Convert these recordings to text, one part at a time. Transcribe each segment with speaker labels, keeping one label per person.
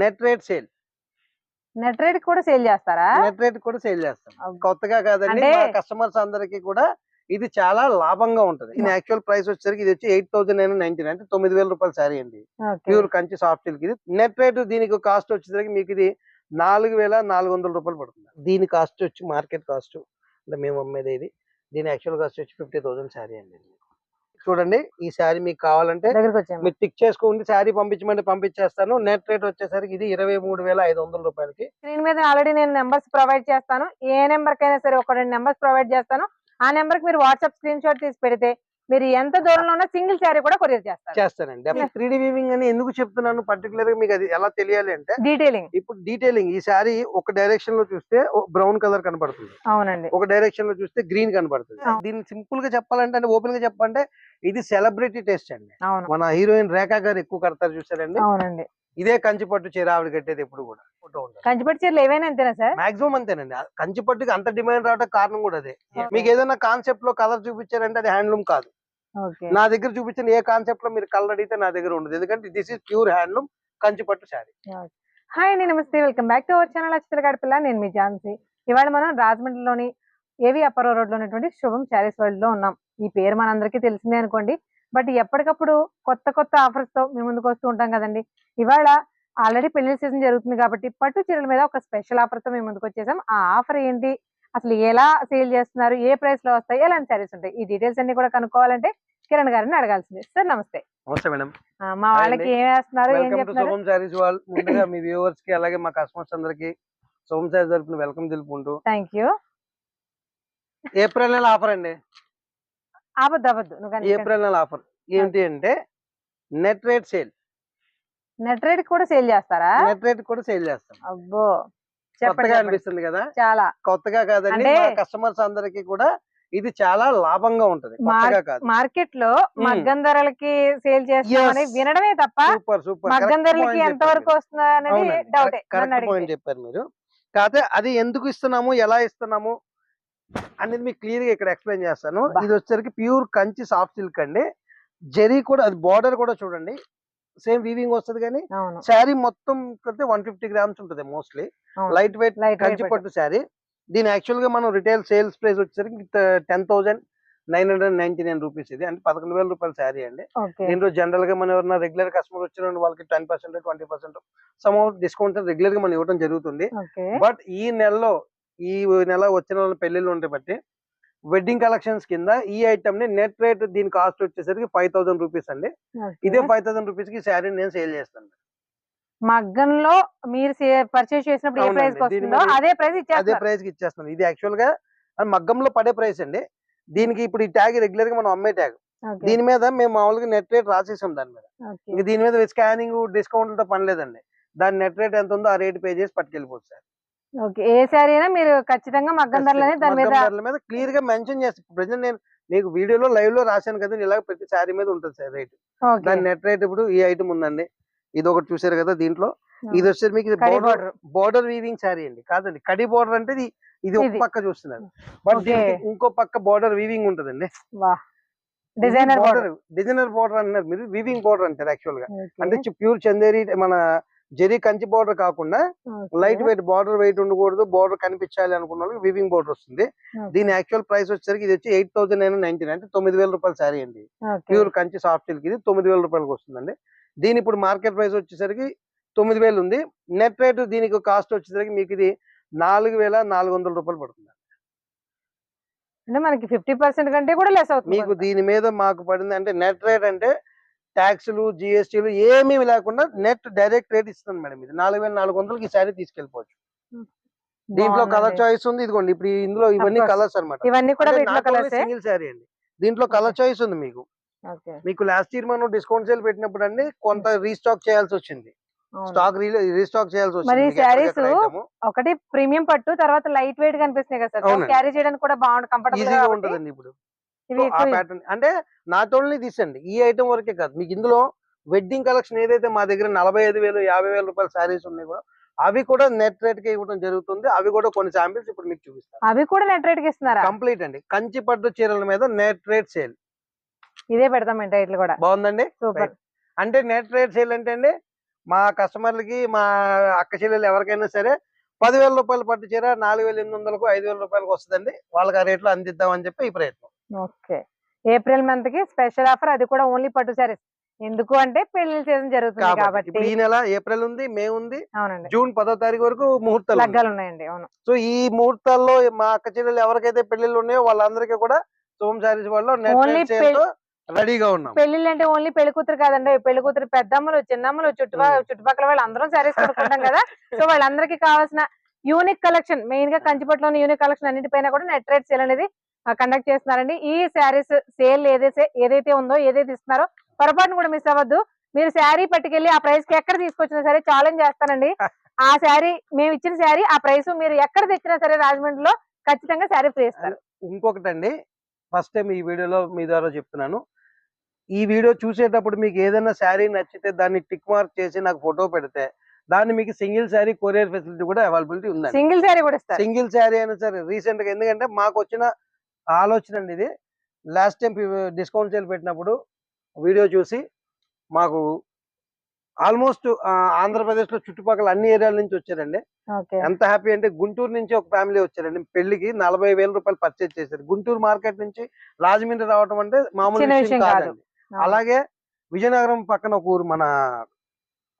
Speaker 1: Net rate sale.
Speaker 2: Net rate కూడా sale చేస్తారా?
Speaker 1: Net rate కూడా సేల్ చేస్తాం. కొత్తగా కాదండి కస్టమర్స్ అందరికి కూడా ఇది చాలా లాభంగా ఉంటది. ఇది యాక్చువల్ ప్రైస్ వచ్చేసరికి ఇది వచ్చి ఎయిట్ థౌసండ్ నైన్ నైన్టీన్ అంటే తొమ్మిది వేల రూపాయల శారీ అండి. ప్యూర్ కంచి సాఫ్ట్ సిల్క్ ఇది. నెట్ రేట్ దీనికి కాస్ట్ వచ్చేసరికి మీకు ఇది నాలుగు వేల నాలుగు వందల రూపాయలు పడుతుంది. దీని కాస్ట్ వచ్చి మార్కెట్ కాస్ట్ అంటే మేము అమ్మేది ఇది. దీని యాక్చువల్ కాస్ట్ వచ్చి ఫిఫ్టీ థౌసండ్ శారీ అండి చూడండి. ఈ శారీ మీకు కావాలంటే మీరు టిక్ చేసుకోండి. శారీ పంపించమంటే పంపించేస్తాను. నెట్ రేట్ వచ్చేసరికి ఇది ఇరవై మూడు వేల ఐదు వందల రూపాయలకి.
Speaker 2: స్క్రీన్ మీద ఆల్రెడీ నేను నెంబర్స్ ప్రొవైడ్ చేస్తాను. ఏ నెంబర్ కైనా సరే ఒక రెండు నెంబర్స్ ప్రొవైడ్ చేస్తాను. ఆ నెంబర్కి మీరు వాట్సాప్ స్క్రీన్ షాట్ తీసి పెడితే మీరు ఎంత దూరంలో ఉన్న సింగిల్ శారీ కూడా కొరియర్ చేస్తారు.
Speaker 1: చేస్తానండి. త్రీ డి వీవింగ్ అని ఎందుకు చెప్తున్నాను? పర్టికులర్గా మీకు అది ఎలా తెలియాలి అంటే
Speaker 2: డీటెయిలింగ్
Speaker 1: ఇప్పుడు డీటెయిలింగ్ ఈ శారీ ఒక డైరెక్షన్లో చూస్తే బ్రౌన్ కలర్ కనపడుతుంది.
Speaker 2: అవునండి.
Speaker 1: ఒక డైరెక్షన్లో చూస్తే గ్రీన్ కనపడుతుంది.
Speaker 2: అవును.
Speaker 1: దీన్ని సింపుల్గా చెప్పాలంటే అంటే ఓపెన్గా చెప్పాలంటే ఇది సెలబ్రిటీ టేస్ట్ అండి. మన హీరోయిన్ రేఖా గారు ఎక్కువ కడతారు చూసారండి.
Speaker 2: అవునండి.
Speaker 1: ఇదే కంచిపట్టు చీర ఆవిడ కట్టేది ఎప్పుడు కూడా.
Speaker 2: కంచిపట్టి చీరలు ఏవైనా అంతేనా సార్?
Speaker 1: మాక్సిమం అంతేనండి. కంచిపట్టుకి అంత డిమాండ్ రావడానికి కారణం కూడా అదే. మీకు ఏదైనా కాన్సెప్ట్లో కలర్ చూపించారంటే అది హ్యాండ్లూమ్ కాదు. నా దగ్గర చూపించిన ఏ కాన్సెప్ట్లో మీరు కలర్ అడిగితే నా దగ్గర ఉండదు. ఎందుకంటే this is pure handloom Kanchipattu sari.
Speaker 2: Hi అండి నమస్తే. Welcome back to our channel అచ్చితల గడపిల్ల నేను మీ ఝాన్సీ. ఇవాళ మనం రాజమండ్రిలోని ఏవి అప్పరో రోడ్లో ఉన్నటువంటి శుభం శారీస్ వరల్డ్లో ఉన్నాం. ఈ పేరు మనందరికీ తెలిసిందే అనుకోండి. బట్ ఎప్పటికప్పుడు కొత్త కొత్త ఆఫర్స్తో మేము ముందుకు వస్తూ ఉంటాం కదండి. ఇవాళ ఆల్రెడీ పెళ్ళి సీజన్ జరుగుతుంది కాబట్టి పట్టు చీరల మీద ఒక స్పెషల్ ఆఫర్తో మేము ముందుకు వచ్చేసాం. ఆ ఆఫర్ ఏంటి? అసలు ఎలా సేల్ చేస్తున్నారు ఏ ప్రైస్లో వస్తాయి ఎలాంటి శారీస్ ఉంటాయి ఈ డీటెయిల్స్ అన్ని కూడా కనుక్కోవాలంటే కిరణ్ గారిని అడగాల్సింది. సార్ నమస్తే.
Speaker 1: నమస్తే మేడం.
Speaker 2: మా వాళ్ళకి. ఏం వేస్తున్నారు ఏం
Speaker 1: శుభం శారీస్ వాళ్ళు. ముందుగా మీ వ్యూవర్స్కి అలాగే మా కస్టమర్స్ అందరికి శుభం శారీస్ తరపున వెల్కమ్ తెలుపుకుంటూ
Speaker 2: థ్యాంక్ యూ.
Speaker 1: ఏప్రిల్ నెల ఆఫర్ అండి.
Speaker 2: ఆపద్దు ఆపద్దు.
Speaker 1: ఏప్రిల్ నెల ఆఫర్. ఏంటి అంటే net rate sale.
Speaker 2: Net rate కూడా సేల్ చేస్తారా?
Speaker 1: నెట్ రేట్ కూడా సేల్ చేస్తాం.
Speaker 2: అబ్బో!
Speaker 1: కొత్తగా. అనిపిస్తుంది కదా?
Speaker 2: చాలా.
Speaker 1: కొత్తగా కాదండి కస్టమర్స్ అందరికి కూడా ఇది చాలా లాభంగా ఉంటది మార్కెట్లో.
Speaker 2: మగ్గం ధరలకి సేల్ చేస్తామని. వినడమే తప్ప
Speaker 1: సూపర్ సూపర్.
Speaker 2: మగ్గం ధరలకి ఎంత వరకు వస్తుంది అనేది డౌటే
Speaker 1: చెప్పారు మీరు. కాకపోతే అది ఎందుకు ఇస్తున్నాము ఎలా ఇస్తున్నాము అనేది మీకు క్లియర్గా ఇక్కడ ఎక్స్ప్లెయిన్ చేస్తాను. ఇది వచ్చేసరికి ప్యూర్ కంచి సాఫ్ట్ సిల్క్ అండి. జరీ కూడా అది బార్డర్ కూడా చూడండి. సేమ్ వీవింగ్ వస్తుంది కానీ శారీ మొత్తం కలితే వన్ ఫిఫ్టీ గ్రామ్స్ ఉంటుంది మోస్ట్లీ. లైట్ వెయిట్ కంచి పట్టు శారీ. దీని యాక్చువల్గా మనం రిటైల్ సేల్స్ ప్రైస్ వచ్చేసరికి ten thousand nine hundred ninety nine rupees ఇది. అంటే పదకొండు వేల రూపాయల శారీ అండి. దీంట్లో జనరల్గా మనం ఎవరైనా రెగ్యులర్ కస్టమర్ వచ్చిన వాళ్ళకి ten percent twenty percent some discount రెగ్యులర్గా మనం ఇవ్వడం జరుగుతుంది. బట్ ఈ నెలలో ఈ నెల వచ్చిన వాళ్ళ పెళ్ళిళ్ళు ఉంటే బట్టి వెడ్డింగ్ కలెక్షన్స్ కింద ఈ ఐటమ్ని నెట్ రేట్ దీని కాస్ట్ వచ్చేసరికి ఫైవ్ థౌసండ్ రూపీస్ అండి. ఇదే ఫైవ్ థౌసండ్ రూపీస్కి శారీ నేను సేల్ చేస్తాను.
Speaker 2: మగ్గంలో మీరు పర్చేస్ చేసినప్పుడు ఏ. ప్రైస్ వస్తుందో అదే ప్రైస్
Speaker 1: అదే ప్రైస్కి ఇచ్చేస్తాను ఇది యాక్చువల్గా మగ్గంలో పడే ప్రైస్ అండి. దీనికి ఇప్పుడు ఈ ట్యాగ్ రెగ్యులర్గా మనం అమ్మే ట్యాగ్ దీని మీద మేము మామూలుగా నెట్ రేట్ రాసేసాం దాని మీద. ఇంక దీని మీద స్కానింగ్ డిస్కౌంట్లతో పని లేదండి. దాని నెట్ రేట్ ఎంత ఉందో ఆ రేట్ పే చేసి పట్టుకెళ్ళిపోవచ్చు సార్.
Speaker 2: ఓకే. ఏ శారీ అయినా మీరు ఖచ్చితంగా మగ్గం ధరలనే దాని మీద
Speaker 1: మీద క్లియర్గా మెన్షన్ చేస్తాను ప్రజెంట్ నేను మీకు వీడియోలో లైవ్లో రాశాను కదా ఇలా ప్రతి శారీ మీద ఉంటుంది సార్ రేట్. దాని నెట్ రేట్ ఇప్పుడు ఈ ఐటమ్ ఉందండి. ఇది ఒకటి చూసారు కదా దీంట్లో. ఇది వచ్చేసి మీకు బోర్డర్. బోర్డర్. వీవింగ్ శారీ అండి. కాదండి. కడి బోర్డర్ అంటే ఇది ఒక. పక్క చూస్తున్నారు. బట్. ఇంకో పక్క బోర్డర్ వీవింగ్ ఉంటుందండి.
Speaker 2: Designer
Speaker 1: border. డిజైనర్ బోర్డర్ అంటున్నారు మీరు. వీవింగ్ బోర్డర్ అంటారు యాక్చువల్గా అంటే ప్యూర్ చందేరి మన జరీ కంచి బోర్డర్ కాకుండా లైట్ వెయిట్ బార్డర్ వెయిట్ ఉండకూడదు బార్డర్ కనిపించాలి అనుకున్న వాళ్ళకి వివింగ్ బోర్డర్ వస్తుంది. దీని యాక్చువల్ ప్రైస్ వచ్చేసరికి ఇది వచ్చి ఎయిట్ థౌసండ్ నైన్ నైన్టీన్ అంటే తొమ్మిది వేల రూపాయల శారీ అండి. ప్యూర్ కంచి సాఫ్ట్ సిల్క్ ఇది తొమ్మిది వేల రూపాయలకి వస్తుందండి. దీని ఇప్పుడు మార్కెట్ ప్రైస్ వచ్చేసరికి తొమ్మిది వేలు ఉంది. నెట్ రేట్ దీనికి కాస్ట్ వచ్చేసరికి మీకు ఇది నాలుగు వేల నాలుగు వందల రూపాయలు పడుతుంది.
Speaker 2: అంటే మనకి ఫిఫ్టీ పర్సెంట్ కంటే కూడా లెస్ అవుతుంది
Speaker 1: మీకు దీని మీద మాకు పడింది అంటే నెట్ రేట్ అంటే ట్యాక్స్లు జిఎస్టీలు ఏమీ లేకుండా నెట్ డైరెక్ట్ రేట్ ఇస్తుంది మేడం ఇది. నాలుగు వేల నాలుగు వందలకి ఈ శారీ తీసుకెళ్ళిపోవచ్చు. దీంట్లో కలర్. చాయిస్ ఉంది. ఇదిగోండి ఇప్పుడు ఇందులో ఇవన్నీ. కలర్స్ అన్నమాట.
Speaker 2: ఇవన్నీ కూడా
Speaker 1: సింగిల్ శారీ అండి. దీంట్లో కలర్ చాయిస్ ఉంది మీకు. మీకు లాస్ట్ ఇయర్ మనం డిస్కౌంట్ సేల్ పెట్టినప్పుడు అండి కొంత రీస్టాక్ చేయాల్సి వచ్చింది. స్టాక్ రీస్టాక్ చేయాల్సి వచ్చింది. item.
Speaker 2: ఒకటి ప్రీమియం పట్టు తర్వాత లైట్ వెయిట్ కనిపిస్తున్నాయి కదా సార్. క్యారీ చేయడానికి కూడా బాగుంటుంది కంఫర్టబుల్
Speaker 1: ఉంటుందండి ఇప్పుడు. ఆ ప్యాటర్న్ అంటే నాట్ ఓన్లీ దిస్ అండి ఈ ఐటమ్ వరకే కాదు. మీకు ఇందులో వెడ్డింగ్ కలెక్షన్ ఏదైతే మా దగ్గర నలభై ఐదు వేలు యాభై వేల రూపాయల శారీస్ ఉన్నాయి కూడా అవి కూడా నెట్ రేట్కి ఇవ్వడం జరుగుతుంది. అవి కూడా కొన్ని శాంపిల్స్ ఇప్పుడు మీకు చూపిస్తాను.
Speaker 2: అవి కూడా నెట్ రేట్కి ఇస్తున్నారా?
Speaker 1: కంప్లీట్ అండి. కంచి పట్టు చీరల మీద నెట్ రేట్ సేల్
Speaker 2: ఇదే పెడతాం టైటిల్ కూడా.
Speaker 1: బాగుందండి?
Speaker 2: సూపర్.
Speaker 1: అంటే నెట్ రేట్ సేల్ అంటే అండి మా కస్టమర్లకి మా అక్క చెల్లెలు ఎవరికైనా సరే పదివేల రూపాయలు పట్టు చీర నాలుగు వేల ఎనిమిది వందలకు ఐదు వేల రూపాయలకు వస్తుందండి. వాళ్ళకి ఆ రేట్లో అందిద్దామని చెప్పి ఈ ప్రయత్నం.
Speaker 2: ఓకే. ఏప్రిల్ మంత్కి స్పెషల్ ఆఫర్ అది కూడా ఓన్లీ పట్టు సారీస్ ఎందుకు అంటే పెళ్ళి సీజన్ జరుగుతుంది
Speaker 1: కాబట్టి ఈ నెల ఏప్రిల్ ఉంది మే ఉంది
Speaker 2: అవునండి.
Speaker 1: జూన్ పదో తారీఖు వరకు ముహూర్తాలు.
Speaker 2: లగ్గాలు ఉన్నాయండి అవును.
Speaker 1: సో ఈ ముహూర్తాల్లో మా అక్క చెల్లెలు ఎవరికైతే పెళ్ళిళ్ళు ఉన్నాయో వాళ్ళందరికీ కూడా శుభం శారీస్ వాళ్ళు రెడీగా ఉన్నాం.
Speaker 2: పెళ్ళిళ్ళు అంటే ఓన్లీ పెళ్ళి కూతురు కాదండి పెళ్ళి కూతురు పెద్దమ్మలు చిన్నమ్మలు చుట్టుపక్కల చుట్టుపక్కల వాళ్ళు అందరం సారీస్ కొనుక్కుంటాం కదా. సో వాళ్ళందరికీ కావాల్సిన యూనిక్ కలెక్షన్ మెయిన్గా కంచిపట్లోని యూనిక్ కలెక్షన్ అన్నిటిపైన కూడా నెట్ రేట్ సేల్ అనేది కండక్ట్ చేస్తున్నారండి. ఈ శారీస్ సేల్ ఏదైతే ఏదైతే ఉందో ఏదైతే ఇస్తున్నారో పొరపాటును కూడా మిస్ అవ్వద్దు. మీరు శారీ పట్టుకెళ్ళి ఆ ప్రైస్కి ఎక్కడ తీసుకొచ్చినా సరే ఛాలెంజ్ చేస్తానండి. ఆ శారీ మేము ఇచ్చిన శారీ ఆ ప్రైస్ మీరు ఎక్కడ తెచ్చినా సరే రాజమండ్రిలో ఖచ్చితంగా శారీ ఫ్రీ ఇస్తారు.
Speaker 1: ఇంకొకటి అండి ఫస్ట్ టైం ఈ వీడియోలో మీ ద్వారా చెప్తున్నాను. ఈ వీడియో చూసేటప్పుడు మీకు ఏదైనా శారీ నచ్చితే దాన్ని టిక్ మార్క్ చేసి నాకు ఫోటో పెడితే దాన్ని మీకు సింగిల్ శారీ కొరియర్ ఫెసిలిటీ కూడా అవైలబిలిటీ ఉందండి.
Speaker 2: సింగిల్ శారీ కూడా ఇస్తారు.
Speaker 1: సింగిల్ శారీ అయినా సరే రీసెంట్గా. ఎందుకంటే మాకు వచ్చిన ఆలోచన అండి ఇది. లాస్ట్ టైం డిస్కౌంట్ సేల్ పెట్టినప్పుడు వీడియో చూసి మాకు ఆల్మోస్ట్ ఆంధ్రప్రదేశ్లో చుట్టుపక్కల అన్ని ఏరియాల నుంచి వచ్చారండి.
Speaker 2: ఓకే.
Speaker 1: ఎంత హ్యాపీ అంటే గుంటూరు నుంచి ఒక ఫ్యామిలీ వచ్చారండి. పెళ్ళికి నలభై వేల రూపాయలు పర్చేజ్ చేశారు. గుంటూరు మార్కెట్ నుంచి రాజమండ్రి రావడం అంటే మామూలు విషయం. కాదండి. అలాగే విజయనగరం పక్కన ఒక ఊరు మన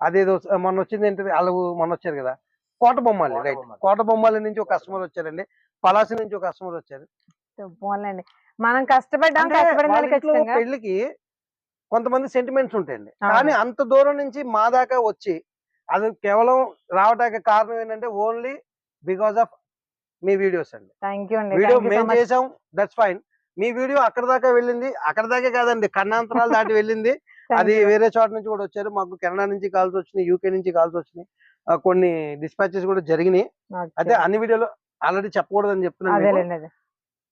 Speaker 1: అదేదో మొన్న వచ్చింది ఏంటిది? వాళ్ళ మొన్న వచ్చారు కదా. కోట బొమ్మాలి రైట్.
Speaker 3: కోటబొమ్మాలి.
Speaker 1: కోట బొమ్మాలి నుంచి ఒక కస్టమర్ వచ్చారండి. పలాసి నుంచి ఒక కస్టమర్ వచ్చారు.
Speaker 2: పోన్లేండి మనం కష్టపడ్డాం
Speaker 1: అంటే
Speaker 2: కష్టపడిన
Speaker 1: వాళ్ళ
Speaker 2: దానికి
Speaker 1: ఇంట్లో
Speaker 2: ఖచ్చితంగా
Speaker 1: పెళ్ళికి కొంతమంది సెంటిమెంట్స్ ఉంటాయండి
Speaker 2: అవును.
Speaker 1: కానీ అంత దూరం నుంచి మా దాకా వచ్చి అది కేవలం రావడానికి కారణం ఏంటంటే ఓన్లీ బికాస్ ఆఫ్ మీ వీడియోస్ అండి
Speaker 2: థ్యాంక్ యూ అండి
Speaker 1: వీడియో మేము. చేసాం దట్స్ ఫైన్ మీ వీడియో అక్కడ దాకా వెళ్ళింది అక్కడ దాకా కాదండి కన్నాంతరాలు దాటి వెళ్ళింది అది. వేరే చోట నుంచి కూడా వచ్చారు మాకు కెనడా నుంచి కాల్స్ వచ్చినాయి యూకే నుంచి కాల్స్ వచ్చినాయి ఆ, కొన్ని డిస్పాచెస్ కూడా జరిగినాయి. అదే అన్ని వీడియోలో ఆల్రెడీ చెప్పకూడదని చెప్తున్నాను మీకు.
Speaker 2: అదేలేండి అదే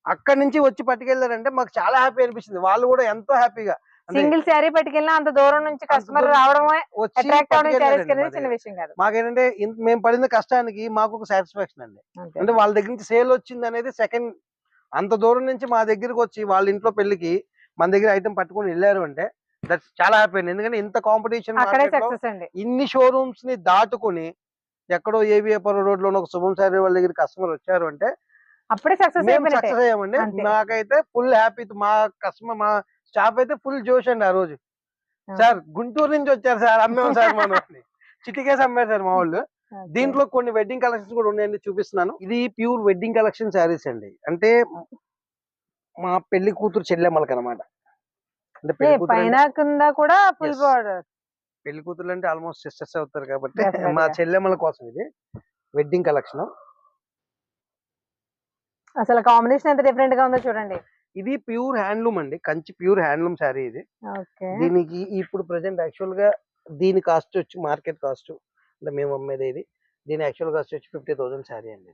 Speaker 1: అక్కడి నుంచి వచ్చి పట్టుకెళ్ళారంటే మాకు చాలా హ్యాపీ అనిపించింది వాళ్ళు కూడా ఎంతో హ్యాపీగా
Speaker 2: సింగిల్ శారీ పట్టుకెళ్ళినా అంత దూరం నుంచి కస్టమర్ రావడమే అట్రాక్ట్ అవడం చిన్న. విషయం కాదు.
Speaker 1: మాకేంటంటే మేము పడిన కష్టానికి మాకు ఒక సాటిస్ఫాక్షన్ అండి. అంటే వాళ్ళ దగ్గర నుంచి సేల్ వచ్చింది అనేది సెకండ్ అంత దూరం నుంచి మా దగ్గరికి వచ్చి వాళ్ళ ఇంట్లో పెళ్ళికి మన దగ్గర ఐటమ్ పట్టుకొని వెళ్ళారు అంటే దట్స్ చాలా హ్యాపీ అండి. ఎందుకంటే ఇంత కాంపిటీషన్ ఇన్ని షోరూమ్స్ని దాటుకొని ఎక్కడో ఏవిఏపురం రోడ్లో ఒక శుభం సారీ వాళ్ళ దగ్గర కస్టమర్ వచ్చారు అంటే
Speaker 2: అప్పుడే సక్సెస్
Speaker 1: సక్సెస్ అయ్యామండి. నాకైతే ఫుల్ హ్యాపీ మా కస్టమర్ మా స్టాఫ్ అయితే ఫుల్ జోష్ అండి ఆ రోజు. సార్ గుంటూరు నుంచి వచ్చారు సార్ అమ్మాం సార్ మనం అని. చిటికేసి అమ్మారు సార్ మా వాళ్ళు. దీంట్లో కొన్ని వెడ్డింగ్ కలెక్షన్స్ కూడా ఉన్నాయండి చూపిస్తున్నాను ఇది ప్యూర్ వెడ్డింగ్ కలెక్షన్ శారీస్ అండి అంటే మా పెళ్ళి కూతురు చెల్లెమ్మలకి అనమాట అంటే
Speaker 2: పైన కింద కూడా ఫుల్
Speaker 1: Yes.
Speaker 2: బార్డర్
Speaker 1: పెళ్ళి కూతురు అంటే ఆల్మోస్ట్ సిస్టర్స్ అవుతారు కాబట్టి మా. చెల్లెమ్మల కోసం ఇది వెడ్డింగ్ కలెక్షన్
Speaker 2: అసలు కాంబినేషన్ ఎంత డిఫరెంట్గా ఉందో చూడండి.
Speaker 1: ఇది ప్యూర్ హ్యాండ్లూమ్ అండి. కంచి ప్యూర్ హ్యాండ్లూమ్ శారీ ఇది. దీనికి ఇప్పుడు ప్రజెంట్ యాక్చువల్గా దీని కాస్ట్ వచ్చి మార్కెట్ కాస్ట్ అంటే మేము అమ్మేది ఇది. దీని యాక్చువల్ కాస్ట్ వచ్చి ఫిఫ్టీ థౌసండ్ శారీ అండి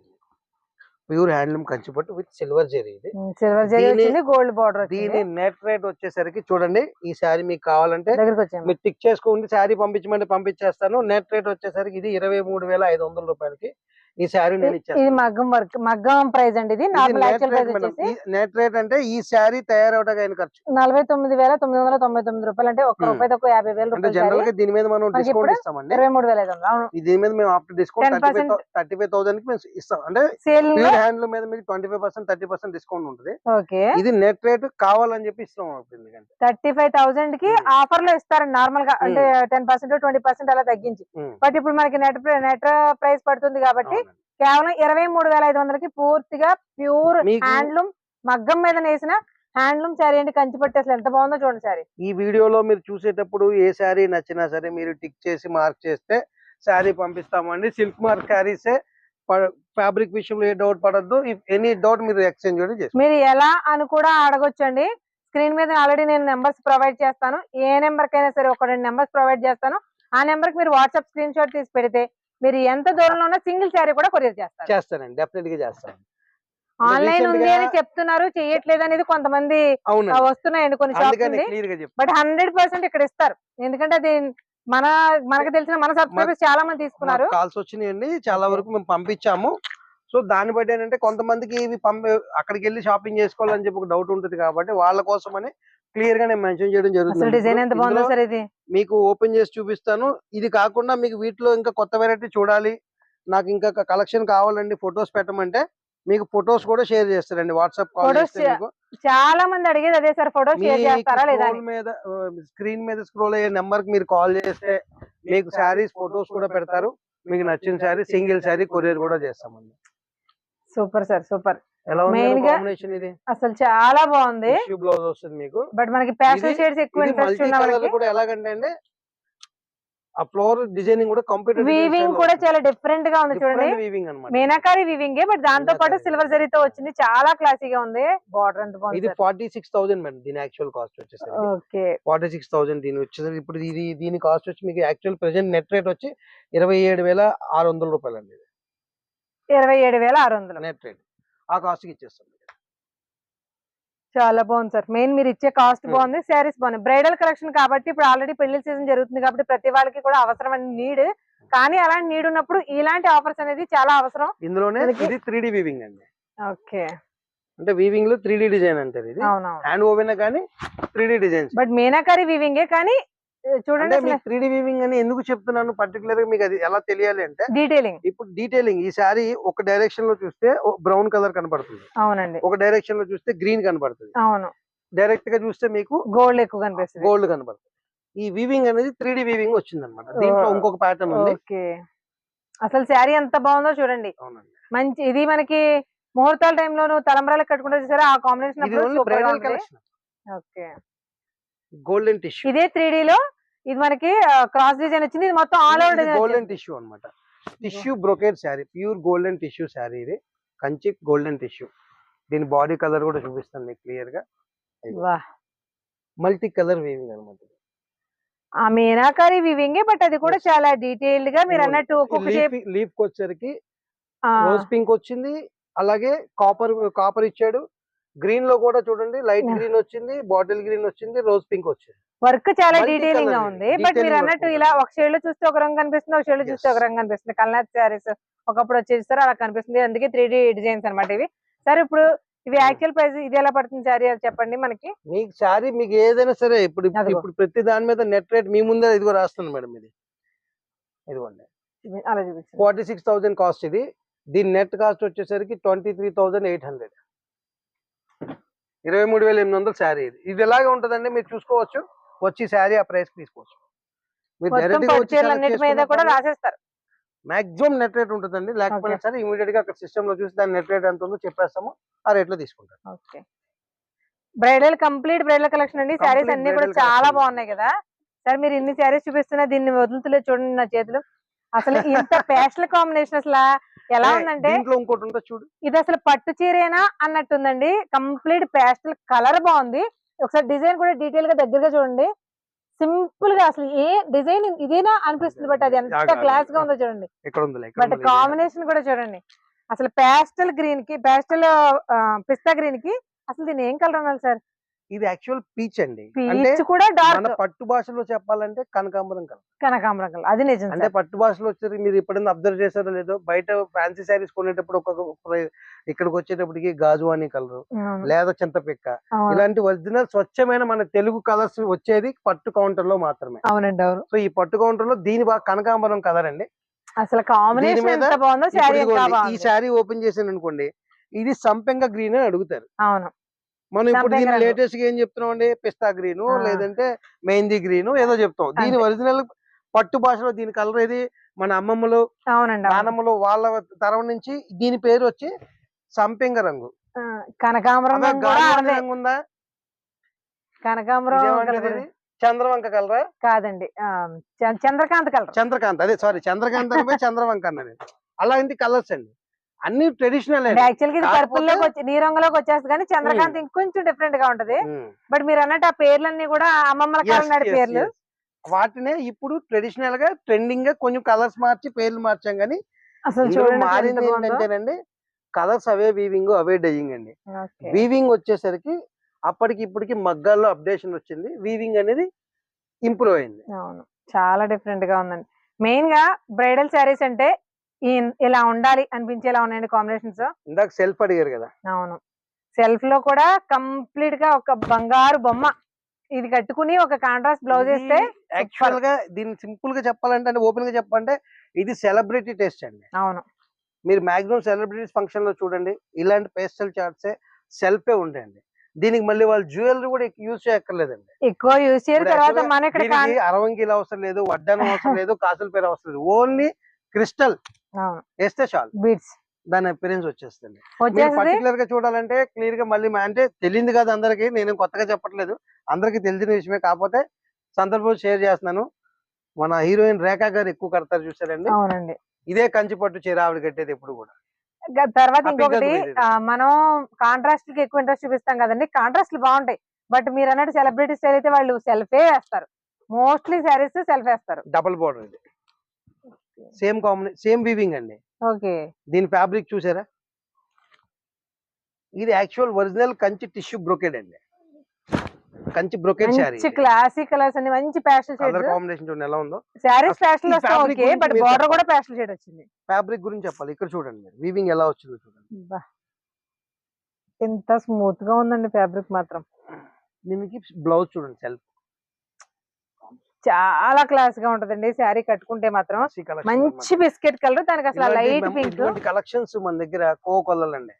Speaker 1: pure handloom Kanchipattu with silver zari ఇది.
Speaker 2: సిల్వర్ జరీ గోల్డ్ బార్డర్
Speaker 1: దీని నెట్ రేట్ వచ్చేసరికి చూడండి ఈ శారీ మీకు కావాలంటే మీరు టిక్ చేసుకోండి శారీ పంపించమంటే పంపించేస్తాను. నెట్ రేట్ వచ్చేసరికి ఇది ఇరవై మూడు వేల ఐదు వందల రూపాయలకి ఈ శారీ నేను
Speaker 2: ఇది మగ్గం వర్క్ మగ్గం ప్రైస్ అండి ఇది? నార్మల్ యాక్చువల్ ప్రైస్ వచ్చేసి
Speaker 1: నెట్ రేట్ అంటే ఈ శారీ తయారవడానికి అయిన ఖర్చు.
Speaker 2: నలభై తొమ్మిది వేల తొమ్మిది వందల తొంభై తొమ్మిది రూపాయలు అంటే
Speaker 1: Hmm.
Speaker 2: రూపాయి తక్కువ యాభై వేల రూపాయలు
Speaker 1: జనరల్గా దీని మీద మనం డిస్కౌంట్ ఇస్తామండి.
Speaker 2: ఇరవై మూడు వేల ఐదు వందలు
Speaker 1: దీని మీద మేము ఆఫ్టర్ డిస్కౌంట్
Speaker 2: 10%
Speaker 1: థర్టీ ఫైవ్ థౌసండ్కి మేము ఇస్తాం. అంటే
Speaker 2: సేల్
Speaker 1: ప్యూర్ హ్యాండ్లూమ్ మీద మీకు twenty five percent thirty percent discount ఉంటుంది.
Speaker 2: ఓకే.
Speaker 1: ఇది నెట్ రేట్ కావాలని చెప్పి ఇస్తాం
Speaker 2: థర్టీ ఫైవ్ థౌసండ్కి. ఆఫర్లో ఇస్తారండి. నార్మల్గా అంటే టెన్ పర్సెంట్ ట్వంటీ పర్సెంట్ అలా తగ్గించి. బట్ ఇప్పుడు మనకి నెట్ నెట్ ప్రైస్ పడుతుంది కాబట్టి. కేవలం ఇరవై మూడు వేల ఐదు వందలకి పూర్తిగా ప్యూర్ హ్యాండ్లూమ్ మగ్గం మీద నేసిన హ్యాండ్లూమ్ శారీ అండి. కంచి పట్టి అసలు ఎంత బాగుందో చూడండి శారీ.
Speaker 1: ఈ వీడియోలో మీరు చూసేటప్పుడు ఏ శారీ నచ్చినా సరే మీరు టిక్ చేసి మార్క్ చేస్తే శారీ పంపిస్తామండి. సిల్క్ మార్క్ శారీసే ఫ్యాబ్రిక్ విషయంలో ఏ డౌట్ పడద్దు. ఎనీ డౌట్ మీరు ఎక్స్చేంజ్ కూడా
Speaker 2: మీరు ఎలా అని కూడా అడగొచ్చండి. స్క్రీన్ మీద ఆల్రెడీ నేను నెంబర్స్ ప్రొవైడ్ చేస్తాను. ఏ నెంబర్ కైనా సరే ఒక రెండు నెంబర్స్ ప్రొవైడ్ చేస్తాను. ఆ నెంబర్కి మీరు వాట్సాప్ స్క్రీన్ షాట్ తీసి పెడితే మీరు ఎంత దూరంలో ఉన్న సింగిల్ శారీ కూడా కొరియర్ చేస్తారు.
Speaker 1: చేస్తానండి డెఫినెట్గా చేస్తాను.
Speaker 2: ఆన్లైన్ ఉంది అని చెప్తున్నారు చేయట్లేదు అనేది కొంతమంది వస్తున్నాయండి కొన్ని షాప్స్ బట్ హండ్రెడ్ పర్సెంట్ ఇక్కడ ఇస్తారు. ఎందుకంటే అది మన మనకు తెలిసిన మన సబ్స్క్రైబర్స్ చాలా మంది తీసుకున్నారు.
Speaker 1: కాల్స్ వచ్చినాయండి చాలా వరకు మేము పంపించాము. సో దాన్ని బట్టి ఏంటంటే కొంతమందికి ఇవి పంపి అక్కడికి వెళ్ళి షాపింగ్ చేసుకోవాలని చెప్పి ఒక డౌట్ ఉంటుంది కాబట్టి వాళ్ళ కోసమని క్లియర్గా నేను మెన్షన్ చేయడం జరుగుతుంది.
Speaker 2: డిజైన్ ఎంత బాగుందో
Speaker 1: ఇందులో
Speaker 2: సార్ ఇది?
Speaker 1: మీకు ఓపెన్ చేసి చూపిస్తాను. ఇది కాకుండా మీకు వీటిలో ఇంకా కొత్త వెరైటీ చూడాలి. నాకు ఇంకా కలెక్షన్ కావాలండి ఫొటోస్ పెట్టమంటే మీకు ఫొటోస్ కూడా షేర్ చేస్తారండి. వాట్సాప్
Speaker 2: చాలా మంది అడిగేది అదే సార్ ఫోటో షేర్ చేస్తారా లేదా
Speaker 1: మీద స్క్రీన్ మీద స్క్రోల్ అయ్యే నెంబర్కి మీరు కాల్ చేస్తే మీకు శారీస్ ఫొటోస్ కూడా పెడతారు. మీకు నచ్చిన శారీ సింగిల్ శారీ కొరియర్ కూడా చేస్తామండి.
Speaker 2: Super sir super.
Speaker 1: ఎలా ఉంది
Speaker 2: Main గా-
Speaker 1: కాంబినేషన్ ఇది?
Speaker 2: అసలు చాలా బాగుంది.
Speaker 1: బ్లౌజ్ వస్తుంది మీకు.
Speaker 2: బట్ మనకి ప్యాస్టల్
Speaker 1: ఇది-
Speaker 2: షేడ్స్ ఎక్కువ
Speaker 1: ఇది
Speaker 2: ఇంట్రెస్ట్
Speaker 1: మల్టీ
Speaker 2: ఉన్న
Speaker 1: కలర్
Speaker 2: వాళ్ళకి
Speaker 1: కూడా ఎలాగంటే అండి ఆ ఫ్లోర్ డిజైనింగ్ కూడా కంప్యూటర్
Speaker 2: వీవింగ్ కూడా చాలా డిఫరెంట్గా ఉంది చూడండి.
Speaker 1: వీవింగ్
Speaker 2: మీనాకారి వీవింగ్ బట్ దాంతో పాటు సిల్వర్ జరీతో వచ్చింది. చాలా క్లాసీగా ఉంది. బార్డర్
Speaker 1: ఇది
Speaker 2: బాగుంది
Speaker 1: ఫార్టీ సిక్స్ థౌసండ్ మేడం దీని యాక్చువల్ కాస్ట్ వచ్చేసరికి.
Speaker 2: ఓకే.
Speaker 1: ఫార్టీ సిక్స్ థౌసండ్ దీని వచ్చేసరికి. ఇప్పుడు ఇది దీని కాస్ట్ వచ్చి మీకు యాక్చువల్ ప్రెసెంట్ నెట్ రేట్ వచ్చి ఇరవై ఏడు వేల ఆరు వందల రూపాయలు అండి
Speaker 2: ఇరవై ఏడు వేల ఆరు వందలు.
Speaker 1: నెట్ రేట్ ఆ కాస్ట్కి ఇచ్చేస్తాం
Speaker 2: చాలా బాగుంది సార్. మెయిన్ మీరు ఇచ్చే కాస్ట్
Speaker 1: Hmm.
Speaker 2: బాగుంది శారీస్ బాగుంది బ్రైడల్ కలెక్షన్ కాబట్టి ఇప్పుడు ఆల్రెడీ పెళ్ళి సీజన్ జరుగుతుంది కాబట్టి ప్రతి వాళ్ళకి కూడా అవసరమైన నీడ్ కానీ అలాంటి నీడ్ ఉన్నప్పుడు ఇలాంటి ఆఫర్స్ అనేది చాలా అవసరం.
Speaker 1: ఇందులోనే ఇది త్రీ డి వీవింగ్ అండి.
Speaker 2: ఓకే.
Speaker 1: అంటే వీవింగ్లో త్రీ డిజైన్ అంటారు ఇది. హ్యాండ్ ఓవెన్ కానీ three D designs
Speaker 2: but Meenakari వీవింగే కానీ చూడండి
Speaker 1: మీకు త్రీ వీవింగ్ అని ఎందుకు చెప్తున్నాను పర్టికులర్గా మీకు అది ఎలా తెలియాలి అంటే
Speaker 2: డీటెయిలింగ్
Speaker 1: ఇప్పుడు డీటెయిలింగ్ ఈ సారీ ఒక డైరెక్షన్లో చూస్తే బ్రౌన్ కలర్ కనబడుతుంది
Speaker 2: అవునండి.
Speaker 1: ఒక డైరెక్షన్లో చూస్తే గ్రీన్ కనబడుతుంది
Speaker 2: అవును.
Speaker 1: డైరెక్ట్గా చూస్తే మీకు
Speaker 2: గోల్డ్ ఎక్కువ కనిపిస్తుంది.
Speaker 1: గోల్డ్ కనబడుతుంది ఈ వీవింగ్ అనేది త్రీ డి వీవింగ్ వచ్చింది అనమాట దీంట్లో. ఇంకొక ప్యాటర్న్ ఉంది.
Speaker 2: ఓకే. అసలు శారీ ఎంత బాగుందో చూడండి. మంచి ఇది మనకి ముహూర్తాల టైంలోను తలంబ్రాలకు కట్టుకుంటే చూసారా ఆ కాంబినేషన్ ఓకే.
Speaker 1: గోల్డెన్ టిష్యూ
Speaker 2: ఇదే త్రీ లో ఇది మనకి క్రాస్ డిజైన్ వచ్చింది. ఇది మొత్తం all over design
Speaker 1: golden tissue అన్నమాట. Tissue brocade sari pure golden tissue sari ఇది. కంచి గోల్డెన్ టిష్యూ దీని బాడీ కలర్ కూడా చూపిస్తాను మీకు
Speaker 2: క్లియర్గా.
Speaker 1: మల్టీ కలర్ వీవింగ్ అనమాట
Speaker 2: ఆ మీనాకారి వివింగే బట్ అది కూడా చాలా డీటెయిల్డ్గా మీరు అన్నట్టు
Speaker 1: లీఫ్ వచ్చేసరికి రోజ్ పింక్ వచ్చింది. అలాగే కాపర్ కాపర్ ఇచ్చాడు. గ్రీన్లో కూడా చూడండి లైట్. గ్రీన్ వచ్చింది బాటిల్ గ్రీన్ వచ్చింది రోజ్ పింక్ వచ్చింది.
Speaker 2: వర్క్ చాలా
Speaker 1: డీటెయిలింగ్గా
Speaker 2: ఉంది. బట్ మీరు అన్నట్టు ఇలా ఒక షేడ్లో చూస్తే ఒక రంగు కనిపిస్తుంది ఒక షేడ్లో చూస్తే. ఒక రంగు కనిపిస్తుంది. కల్నాథ్ శారీస్ ఒకప్పుడు వచ్చేస్తారు అలా కనిపిస్తుంది. అందుకే త్రీ డిజైన్స్ అన్నమాట ఇవి. సరే ఇప్పుడు ఇవి
Speaker 1: Hmm.
Speaker 2: యాక్చువల్ ప్రైస్ ఇది ఎలా పడుతుంది శారీ? అది చెప్పండి మనకి.
Speaker 1: మీకు శారీ మీకు ఏదైనా సరే ఇప్పుడు. ఇప్పుడు ప్రతి దాని మీద నెట్ రేట్ మీ ముందే ఇదిగో రాస్తాను మేడం ఇది. ఇదిగోండి.
Speaker 2: ఇది అలా చూపించండి.
Speaker 1: ఫార్టీ సిక్స్ థౌసండ్ కాస్ట్ ఇది. దీని నెట్ కాస్ట్ వచ్చేసరికి twenty three thousand eight hundred ఇరవై మూడు వేల ఎనిమిది వందలు శారీ ఇది. ఇది ఎలాగే ఉంటుందండి? మీరు చూసుకోవచ్చు. వచ్చి శారీ ఆ ప్రైస్ తీసుకోవచ్చు మీరు మాక్సిమం నెట్ రేట్ ఉంటుందండి.
Speaker 2: Okay.
Speaker 1: సరే ఇమీడియట్గా అక్కడ సిస్టమ్లో చూసి దాని నెట్ రేట్ ఎంత ఉందో చెప్పేస్తాము. ఆ రేట్లో తీసుకుంటారు.
Speaker 2: Okay. Bridal complete bridal collection అండి. శారీస్ అన్ని కూడా చాలా. బాగున్నాయి కదా. సార్ మీరు ఇన్ని శారీస్ చూపిస్తున్నా దీన్ని వదులుతలేదు చూడండి నా చేతులు. అసలు ఇంత పేస్టల్ కాంబినేషన్ అసలు ఎలా ఉందంటే
Speaker 1: ఇంకోటి ఉంటుంది చూడు.
Speaker 2: ఇది అసలు పట్టు చీరేనా అన్నట్టుందండి. కంప్లీట్ పేస్టల్ కలర్ బాగుంది. ఒకసారి డిజైన్ కూడా డీటెయిల్గా దగ్గరగా చూడండి. సింపుల్గా అసలు ఏ డిజైన్ ఇదేనా అనిపిస్తుంది బట్ అది ఎంత
Speaker 1: క్లాస్గా.
Speaker 2: ఉందో చూడండి. బట్ కాంబినేషన్ కూడా చూడండి. అసలు పేస్టల్ గ్రీన్కి పేస్టల్ పిస్తా గ్రీన్కి అసలు దీని ఏం కలర్ అనాలి సార్?
Speaker 1: ఇది యాక్చువల్ పీచ్ అండి. అంటే మన పట్టు భాషలో చెప్పాలంటే కనకాంబరం కలర్.
Speaker 2: కనకాంబరం కలర్. అది నిజం
Speaker 1: అంటే పట్టు భాషలో వచ్చేది మీరు ఎప్పుడైనా అబ్జర్వ్ చేశారో లేదో బయట ఫ్యాన్సీ శారీస్ కొనేటప్పుడు ఒక్కొక్క ఇక్కడికి వచ్చేటప్పటికి గాజువాణి కలర్ లేదా చింతపిక్క. ఇలాంటి ఒరిజినల్ స్వచ్ఛమైన మన తెలుగు కలర్స్ వచ్చేది పట్టు కౌంటర్లో మాత్రమే.
Speaker 2: అవునండి అవును.
Speaker 1: సో ఈ పట్టు కౌంటర్లో దీని బాగా కనకాంబరం కలర్ అండి.
Speaker 2: అసలు కాంబినేషన్ ఎంత బాగుందో శారీ
Speaker 1: ఈ శారీ ఓపెన్ చేశాను అనుకోండి ఇది సంపెంగ గ్రీన్ అని అడుగుతారు.
Speaker 2: అవును.
Speaker 1: మనం ఇప్పుడు దీని. లేటెస్ట్గా ఏం చెప్తున్నాం అండి పిస్తా గ్రీన్. లేదంటే మెహందీ గ్రీన్ ఏదో చెప్తాం. దీని. ఒరిజినల్ పట్టు భాషలో దీని కలర్ ఏది? మన అమ్మమ్మలు. నానమ్మలు వాళ్ళ తరం నుంచి దీని పేరు వచ్చి సంపెంగ రంగు.
Speaker 2: కనకాంబరం రంగు
Speaker 1: ఉందా
Speaker 2: కనకాంబరం?
Speaker 1: చంద్రవంక కలరా?
Speaker 2: కాదండి చంద్రకాంత్ కలర్.
Speaker 1: చంద్రకాంత్ అదే సారీ చంద్రకాంత్ చంద్రవంక అన్నది అలాంటి కలర్స్ అండి. అన్ని ట్రెడిషనల్
Speaker 2: యాక్చువల్గా ఇది పర్పుల్లోకి వచ్చి నీ రంగులోకి వచ్చేస్తుంది కానీ చంద్రకాంత్ ఇంకొంచెం డిఫరెంట్గా ఉంటది. బట్ మీరు అన్నట్టు ఆ పేర్లన్నీ కూడా అమ్మమ్మల కాలం నాటి పేర్లు.
Speaker 1: వాటినే ఇప్పుడు ట్రెడిషనల్గా ట్రెండింగ్గా కొంచెం కలర్స్ మార్చి పేర్లు మార్చాం కానీ
Speaker 2: అసలు
Speaker 1: మారింది. ఏంటంటేనండి కలర్స్ అవే వీవింగ్ అవే డయింగ్ అండి. వీవింగ్ వచ్చేసరికి అప్పటికి ఇప్పటికి మగ్గాల్లో అప్డేషన్ వచ్చింది. వీవింగ్ అనేది ఇంప్రూవ్ అయింది.
Speaker 2: అవును. చాలా డిఫరెంట్గా ఉందండి. మెయిన్గా బ్రైడల్ శారీస్ అంటే ఇలా ఉండాలి అనిపించేలా ఉన్నాయండి కాంబినేషన్స్
Speaker 1: ఇందాక సెల్ఫ్ అడిగారు కదా.
Speaker 2: అవును. సెల్ఫ్లో కూడా కంప్లీట్గా ఒక బంగారు బొమ్మ. ఇది కట్టుకుని ఒక కాంట్రాస్ట్ బ్లౌజ్ వేస్తే
Speaker 1: యాక్చువల్గా దీన్ని సింపుల్గా చెప్పాలంటే ఓపెన్గా చెప్పాలంటే ఇది సెలబ్రిటీ టేస్ట్ అండి.
Speaker 2: అవును.
Speaker 1: మీరు మాక్సిమం సెలబ్రిటీస్ ఫంక్షన్లో చూడండి ఇలాంటి పేస్టల్ చార్ట్సే సెల్ఫే ఉంటాయండి దీనికి మళ్ళీ వాళ్ళు జ్యువెలరీ కూడా యూజ్ చేయక్కర్లేదండి.
Speaker 2: ఎక్కువ యూజ్ చేయరు తర్వాత మన
Speaker 1: అరవంగిలు అవసరం లేదు వడ్డానం అవసరం లేదు కాసుల పేరు అవసరం లేదు. ఓన్లీ క్రిస్టల్ వేస్తే చాలు.
Speaker 2: బీట్స్.
Speaker 1: దాని అపిరెన్స్ వచ్చేస్తుంది. పర్టికులర్గా చూడాలంటే క్లియర్గా మళ్ళీ అంటే తెలియదు కదా అందరికి నేను కొత్తగా చెప్పట్లేదు. అందరికి తెలిసిన విషయమే కాకపోతే సందర్భం షేర్ చేస్తున్నాను. మన హీరోయిన్ రేఖా గారు ఎక్కువ కడతారు చూసారండి.
Speaker 2: అవునండి.
Speaker 1: ఇదే కంచి పట్టు చీర ఆవిడ కట్టేది ఎప్పుడు కూడా.
Speaker 2: తర్వాత ఇంకొకటి మనం కాంట్రాస్ట్కి ఎక్కువ ఇంట్రెస్ట్ చూపిస్తాం కదండి. కాంట్రాస్ట్లు బాగుంటాయి. బట్ మీరు అన్నట్టు సెలబ్రిటీ స్టైల్ అయితే వాళ్ళు సెల్ఫే వేస్తారు. మోస్ట్లీ శారీస్ సెల్ఫ్ వేస్తారు.
Speaker 1: డబుల్ బార్డర్ ఇది. సేమ్ కాంబినేషన్ సేమ్ వీవింగ్ అండి.
Speaker 2: ఓకే.
Speaker 1: దీని ఫ్యాబ్రిక్ చూసారా? ఇది actual original Kanchi tissue brocade అండి. Kanchi brocade sari
Speaker 2: classic colours అన్ని మంచి ప్యాస్టల్
Speaker 1: కలర్
Speaker 2: షేడ్స్.
Speaker 1: కాంబినేషన్ చూడండి ఎలా ఉందో.
Speaker 2: Saris pastel okay but border. కూడా ప్యాస్టల్ షేడ్ వచ్చింది.
Speaker 1: ఫ్యాబ్రిక్ గురించి చెప్పాలి. ఇక్కడ చూడండి వీవింగ్ ఎలా వచ్చిందో చూడండి.
Speaker 2: ఎంత స్మూత్గా ఉందండి ఫ్యాబ్రిక్ మాత్రం.
Speaker 1: దీనికి బ్లౌజ్ చూడండి సెల్ఫ్.
Speaker 2: చాలా క్లాస్గా ఉంటదండి శారీ కట్టుకుంటే మాత్రం. మంచి బిస్కెట్ కలర్ దానికి అసలు లైట్ పింక్
Speaker 1: కలెక్షన్స్ మన దగ్గర కో కొల్లలు అండి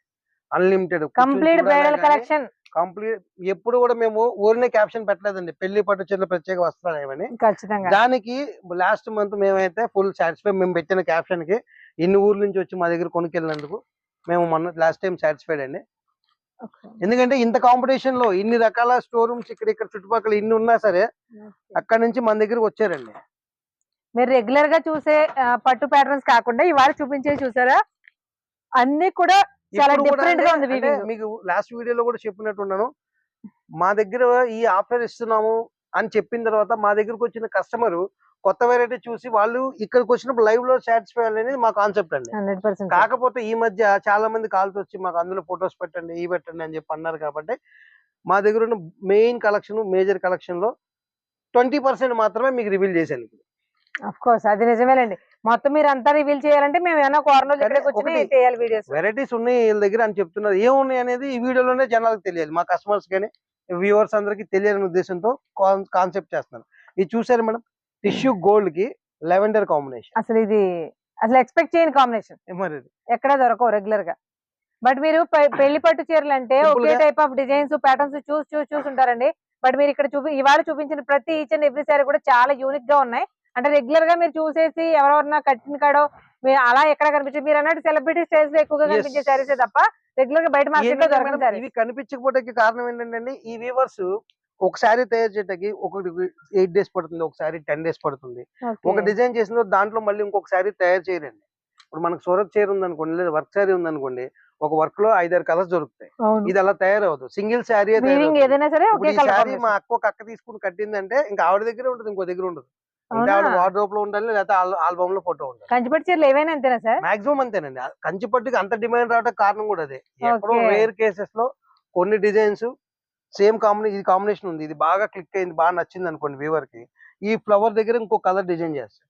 Speaker 1: unlimited
Speaker 2: complete bridal collection
Speaker 1: complete ఎప్పుడు కూడా మేము ఊరినే క్యాప్షన్ పెట్టలేదండి. పెళ్ళి పట్టు చీరల ప్రత్యేక వస్త్రాలు ఏమని
Speaker 2: ఖచ్చితంగా.
Speaker 1: దానికి లాస్ట్ మంత్ మేమైతే ఫుల్ సాటిస్ఫై మేము పెట్టిన క్యాప్షన్కి ఇన్ని ఊర్ల నుంచి వచ్చి మా దగ్గర కొనుక్కెళ్ళినందుకు మేము మొన్న లాస్ట్ టైం సాటిస్ఫైడ్ అండి. ఎందుకంటే ఇంత కాంపిటీషన్లో ఇన్ని రకాల స్టోర్ రూమ్స్ ఇక్కడ ఇక్కడ చుట్టుపక్కల ఇన్ని ఉన్నా సరే అక్కడ నుంచి మన దగ్గరకు వచ్చారండి.
Speaker 2: మీరు రెగ్యులర్గా చూసే పట్టు ప్యాటర్న్స్ కాకుండా ఇవాళ చూపించే చూసారా? అన్ని కూడా చాలా డిఫరెంట్గా ఉంది.
Speaker 1: మీకు లాస్ట్ వీడియోలో కూడా చెప్పినట్టున్నాను. మా దగ్గర ఈ ఆఫర్ ఇస్తున్నాము అని చెప్పిన తర్వాత మా దగ్గరకు వచ్చిన కస్టమర్ కొత్త వెరైటీ చూసి వాళ్ళు ఇక్కడికి వచ్చినప్పుడు లైవ్లో సాటిస్ఫై అనేది మా కాన్సెప్ట్ అండి. కాకపోతే ఈ మధ్య చాలా మంది కాల్స్ వచ్చి మాకు అందులో ఫొటోస్ పెట్టండి ఈ పెట్టండి అని చెప్పి అన్నారు కాబట్టి మా దగ్గర ఉన్న మెయిన్ కలెక్షన్ మేజర్ కలెక్షన్లో ట్వంటీ పర్సెంట్ మాత్రమే మీకు రివీల్ చేశాను ఇప్పుడు.
Speaker 2: అఫ్ కోర్స్ అది నిజమేలేండి. మొత్తం మీరు అంతా రివీల్ చేయాలంటే మేము ఏమైనా చేయాలి వీడియోస్
Speaker 1: వెరైటీస్ ఉన్నాయి వీళ్ళ దగ్గర అని చెప్తున్నారు. ఏమున్నాయి అనేది ఈ వీడియోలోనే జనాలకు తెలియాలి. మా కస్టమర్స్ కానీ వ్యూవర్స్ అందరికి తెలియాలనే ఉద్దేశంతో కాన్సెప్ట్ చేస్తున్నారు. ఇది చూసారు మేడం? టిష్యూ గోల్డ్కి లెవెండర్ కాంబినేషన్.
Speaker 2: అసలు ఇది అసలు ఎక్స్పెక్ట్ చేయని కాంబినేషన్.
Speaker 1: మరి.
Speaker 2: ఎక్కడ దొరకవు రెగ్యులర్గా. బట్ మీరు పెళ్ళి పట్టు చీరలు అంటే ఒకే టైప్ ఆఫ్ డిజైన్స్ ప్యాటర్న్స్ చూసి చూసి చూసుంటారండి బట్ మీరు ఇక్కడ చూపి ఇవాళ చూపించిన ప్రతి ఈచ్ అండ్ ఎవ్రీ సారీ కూడా చాలా యూనిక్గా ఉన్నాయి. అంటే రెగ్యులర్గా మీరు చూసేసి ఎవరెవరన్నా కట్టిన కాడో మీరు అలా ఎక్కడ కనిపించదు. మీరు అన్నట్టు సెలబ్రిటీ స్టైల్స్లో ఎక్కువగా. కనిపించే సారీసే తప్ప రెగ్యులర్గా బయట
Speaker 1: మార్కెట్లో
Speaker 2: దొరకని
Speaker 1: ఇవి కనిపించకపోవడానికి కారణం ఏంటంటే ఈ వీవర్స్ ఒకసారి తయారు చేయడానికి ఒకటి ఎయిట్ డేస్ పడుతుంది ఒకసారి టెన్ డేస్ పడుతుంది. ఒక డిజైన్ చేసిన దాంట్లో మళ్ళీ ఇంకొక శారీ తయారు చేయరండి. ఇప్పుడు మనకు సూరత్ చీర ఉందనుకోండి లేదా వర్క్ శారీ ఉందనుకోండి ఒక వర్క్లో ఐదారు కలర్స్ దొరుకుతాయి. ఇది అలా తయారవదు సింగిల్ శారీ
Speaker 2: ఒకే
Speaker 1: శారీ మా అక్క ఒక అక్క తీసుకుని కట్టిందంటే ఇంకా ఆవిడ దగ్గర ఉంటుంది ఇంకో దగ్గర ఉండదు. అంటే ఆవిడ వార్డ్రోబ్లో ఉండాలి లేకపోతే ఆల్బమ్లో ఫోటో ఉండాలి.
Speaker 2: కంచిపట్టు చీరలు ఏవైనా అంతేనా సార్?
Speaker 1: మాక్సిమం అంతేనండి. కంచిపట్టుకి అంత డిమాండ్ రావడానికి కారణం కూడా అదే. ఎక్కడో
Speaker 2: Okay.
Speaker 1: రేర్ కేసెస్లో కొన్ని డిజైన్స్ సేమ్ కాంబినేషన్ ఇది కాంబినేషన్ ఉంది. ఇది బాగా క్లిక్ అయింది బాగా నచ్చింది అనుకోండి వ్యూవర్కి ఈ ఫ్లవర్ దగ్గర ఇంకో కలర్ డిజైన్ చేస్తారు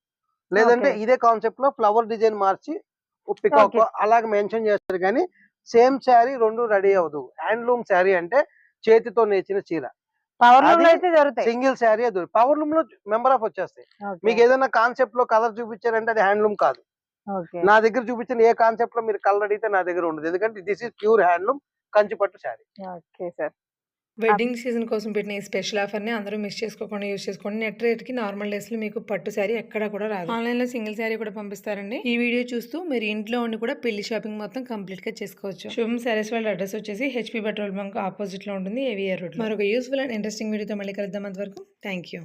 Speaker 1: లేదంటే. ఇదే కాన్సెప్ట్లో ఫ్లవర్ డిజైన్ మార్చి పికాక్. అలాగే మెన్షన్ చేస్తారు కానీ సేమ్ శారీ రెండు రెడీ అవ్వదు. హ్యాండ్లూమ్ శారీ అంటే చేతితో నేర్చిన చీర.
Speaker 2: పవర్
Speaker 1: సింగిల్ శారీ అది. పవర్ లూమ్లో మెంబర్ ఆఫ్ వచ్చేస్తాయి. మీకు ఏదైనా కాన్సెప్ట్లో కలర్ చూపించారంటే అది హ్యాండ్లూమ్ కాదు. నా దగ్గర చూపించిన ఏ కాన్సెప్ట్లో మీరు కలర్ అడిగితే నా దగ్గర ఉండదు. ఎందుకంటే this is pure handloom Kanchipattu sari.
Speaker 2: Okay sir.
Speaker 3: Wedding season కోసం పెట్టిన ఈ స్పెషల్ ఆఫర్ని అందరూ మిస్ చేసుకోకుండా యూస్ చేసుకోండి. నెట్ రేట్కి నార్మల్ డేస్లో మీకు పట్టు శారీ ఎక్కడ కూడా రాదు. ఆన్లైన్లో సింగిల్ శారీ కూడా పంపిస్తారండి. ఈ వీడియో చూస్తూ మీరు ఇంట్లో ఉండి కూడా పెళ్ళి షాపింగ్ మొత్తం కంప్లీట్గా చేసుకోవచ్చు. శుభం శారీస్ వాళ్ళ అడ్రస్ వచ్చేసి హెచ్పి పెట్రోల్ బంక్ ఆపోజిట్లో ఉంటుంది. ఏవిఆర్ రోడ్ మరొక యూస్ఫుల్ అండ్ ఇంట్రెస్టింగ్ వీడియోతో మళ్ళీ కలుద్దాం అంతవరకు. Thank you